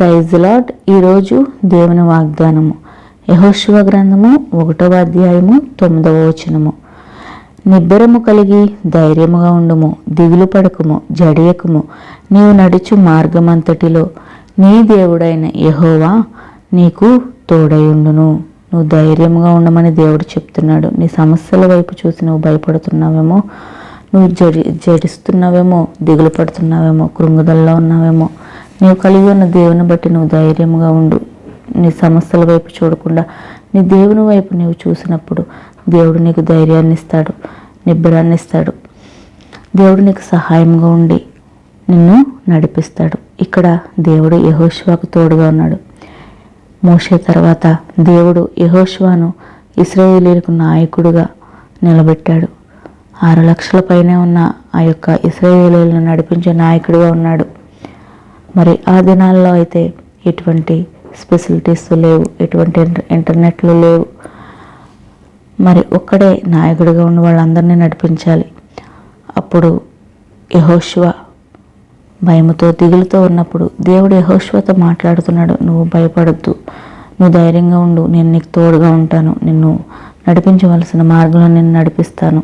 Praise lord ఈరోజు దేవుని వాగ్దానము. యహోశివ గ్రంథము ఒకటవ అధ్యాయము తొమ్మిదవ వచనము. నిబ్బరము కలిగి ధైర్యముగా ఉండుము దిగులు పడకము జడియకము. నీవు నడుచు మార్గమంతటిలో నీ దేవుడైన యహోవా నీకు తోడయుండును నువ్వు ధైర్యంగా ఉండమని దేవుడు చెప్తున్నాడు. నీ సమస్యల వైపు చూసి నువ్వు భయపడుతున్నావేమో నువ్వు జడి జడిస్తున్నావేమో దిగులు పడుతున్నావేమో కృంగుదల్లో ఉన్నావేమో. నీవు కలిగి ఉన్న దేవుని బట్టి నువ్వు ధైర్యంగా ఉండు. నీ సమస్యల వైపు చూడకుండా నీ దేవుని వైపు నీవు చూసినప్పుడు దేవుడు నీకు ధైర్యాన్ని ఇస్తాడు నిబ్బరాన్ని ఇస్తాడు. దేవుడు నీకు సహాయంగా ఉండి నిన్ను నడిపిస్తాడు. ఇక్కడ దేవుడు యహోష్వాకు తోడుగా ఉన్నాడు. మోషే తర్వాత దేవుడు యహోష్వాను ఇస్రాయేలీలకు నాయకుడుగా నిలబెట్టాడు. ఆరు లక్షల పైనే ఉన్న ఆ యొక్క ఇస్రాయేలీలను నడిపించే నాయకుడిగా ఉన్నాడు. మరి ఆ దినాల్లో అయితే ఎటువంటి స్పెసిలిటీస్ లేవు ఎటువంటి ఇంటర్నెట్లు లేవు. మరి ఒక్కడే నాయకుడిగా ఉన్న వాళ్ళందరినీ నడిపించాలి. అప్పుడు యహోష్వ భయముతో దిగులుతో ఉన్నప్పుడు దేవుడు యహోష్వతో మాట్లాడుతున్నాడు నువ్వు భయపడద్దు. నువ్వు ధైర్యంగా ఉండు. నేను నీకు తోడుగా ఉంటాను. నిన్ను నడిపించవలసిన మార్గంలో నేను నడిపిస్తాను.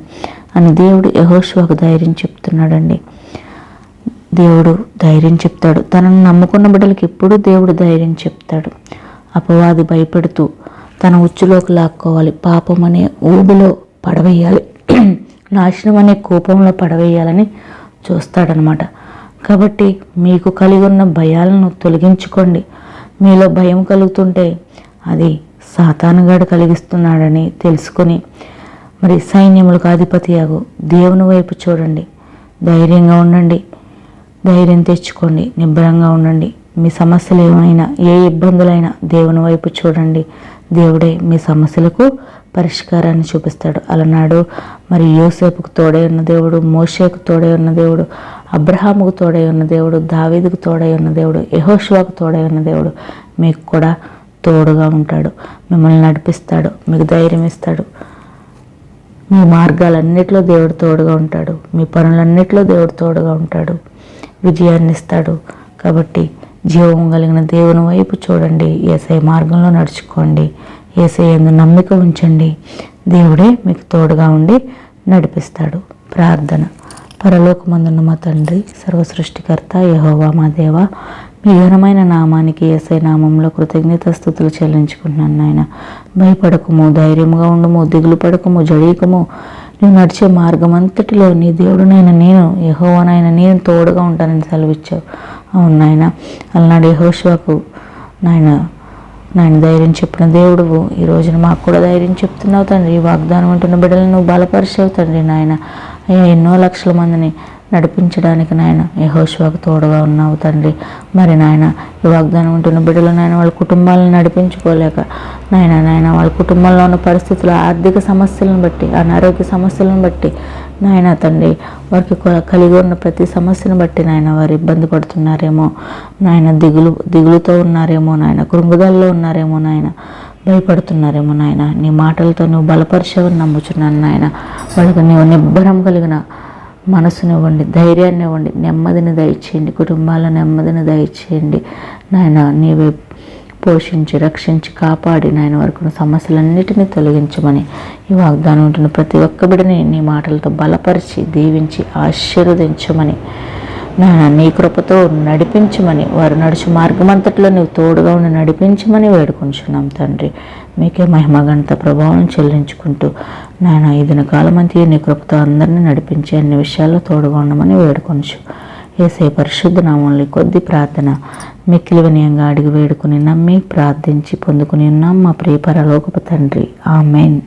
అని దేవుడు యహోష్వకు ధైర్యం చెప్తున్నాడండి. దేవుడు ధైర్యం చెప్తాడు. తనను నమ్ముకున్న బిడ్డలకి ఎప్పుడూ దేవుడు ధైర్యం చెప్తాడు. అపవాది భయపెడుతూ తన ఉచ్చులోకి లాక్కోవాలి. పాపం అనే ఊబిలో పడవేయాలి. నాశనం అనే కోపంలో పడవేయాలని చూస్తాడనమాట. కాబట్టి మీకు కలిగి ఉన్న భయాలను తొలగించుకోండి. మీలో భయం కలుగుతుంటే అది సాతానుగాడు కలిగిస్తున్నాడని తెలుసుకొని మరి సైన్యములకు అధిపతియాగు దేవుని వైపు చూడండి. ధైర్యంగా ఉండండి. ధైర్యం తెచ్చుకోండి. నిబ్బరంగా ఉండండి. మీ సమస్యలు ఏమైనా ఏ ఇబ్బందులైనా దేవుని వైపు చూడండి. దేవుడే మీ సమస్యలకు పరిష్కారాన్ని చూపిస్తాడు. అలనాడు మరి యోసేపుకు తోడై ఉన్న దేవుడు మోషేకు తోడై ఉన్న దేవుడు అబ్రహాముకు తోడై ఉన్న దేవుడు దావీదుకు తోడై ఉన్న దేవుడు యహోషువాకు తోడై ఉన్న దేవుడు మీకు కూడా తోడుగా ఉంటాడు. మిమ్మల్ని నడిపిస్తాడు. మీకు ధైర్యం ఇస్తాడు. మీ మార్గాలన్నిటిలో దేవుడు తోడుగా ఉంటాడు. మీ పనులన్నిటిలో దేవుడు తోడుగా ఉంటాడు. విజయాన్ని ఇస్తాడు కాబట్టి జీవం కలిగిన దేవుని వైపు చూడండి. ఏసై మార్గంలో నడుచుకోండి. ఏసై ఎందు నమ్మిక ఉంచండి. దేవుడే మీకు తోడుగా ఉండి నడిపిస్తాడు. ప్రార్థన. పరలోకమందున్న మా తండ్రి సర్వసృష్టికర్త యహోవా మా దేవ మీ ఘనమైన నామానికి ఏసై నామంలో కృతజ్ఞత స్థుతులు చెల్లించుకుంటున్నాను నాయన. భయపడకము ధైర్యంగా ఉండము దిగులు పడకము జడీకము నువ్వు నడిచే మార్గం అంతటిలో నీ దేవుడునైన నేను యహోవనైన నేను తోడుగా ఉంటానని సెలవిచ్చావు. అవును నాయన అలనాడు యహోశివకు నాయన నాయన ధైర్యం చెప్పిన దేవుడు ఈ రోజున మాకు కూడా ధైర్యం చెప్తున్నావు తండ్రి. ఈ వాగ్దానం అంటున్న బిడ్డలను నువ్వు బలపరిచావు తండ్రి నాయన. అయ్యా ఎన్నో లక్షల మందిని నడిపించడానికి నాయన యహోశ్వాకు తోడుగా ఉన్నావు తండ్రి. మరి నాయన ఈ వాగ్దానం ఉంటున్న బిడ్డలు నాయన వాళ్ళ కుటుంబాలను నడిపించుకోలేక నాయన నాయన వాళ్ళ కుటుంబంలో ఉన్న పరిస్థితులు ఆర్థిక సమస్యలను బట్టి అనారోగ్య సమస్యలను బట్టి నాయన తండ్రి వారికి కలిగి ఉన్న ప్రతి సమస్యను బట్టి నాయన వారు ఇబ్బంది పడుతున్నారేమో నాయన దిగులు దిగులుతో ఉన్నారేమో నాయన కృంగుదల్లో ఉన్నారేమో నాయన భయపడుతున్నారేమో నాయన నీ మాటలతో నువ్వు బలపరిచేవని నమ్ముచున్నాను నాయన. వాళ్ళకి నీవు నిబ్బరం కలిగిన మనసునివ్వండి ధైర్యాన్ని ఇవ్వండి నెమ్మదిని దయచేయండి కుటుంబాల నెమ్మదిని దయచేయండి. నాయన నీవే పోషించి రక్షించి కాపాడి నాయన వరకు సమస్యలన్నిటినీ తొలగించమని ఈ వాగ్దానం ఉంటున్న ప్రతి ఒక్క బిడని నీ మాటలతో బలపరిచి దీవించి ఆశీర్వదించమని నీ కృపతో నడిపించమని వారు నడుచు మార్గమంతట్లో నువ్వు తోడుగా ఉండి నడిపించమని వేడుకుంటున్నాం తండ్రి. మీకే మహిమగణత ప్రభావం చెల్లించుకుంటూ నాయన ఈ దినకాలం అంతా నీ కృపతో అందరినీ నడిపించే అన్ని విషయాల్లో తోడుగా ఉండమని వేడుకొంచు. ఏసే పరిశుద్ధ నామంలో కొద్ది ప్రార్థన మిక్కిలి వినయంగా అడిగి వేడుకుని నమ్మి ప్రార్థించి పొందుకుని ఉన్నాం మా ప్రియ పరలోకపు తండ్రి. ఆమెన్.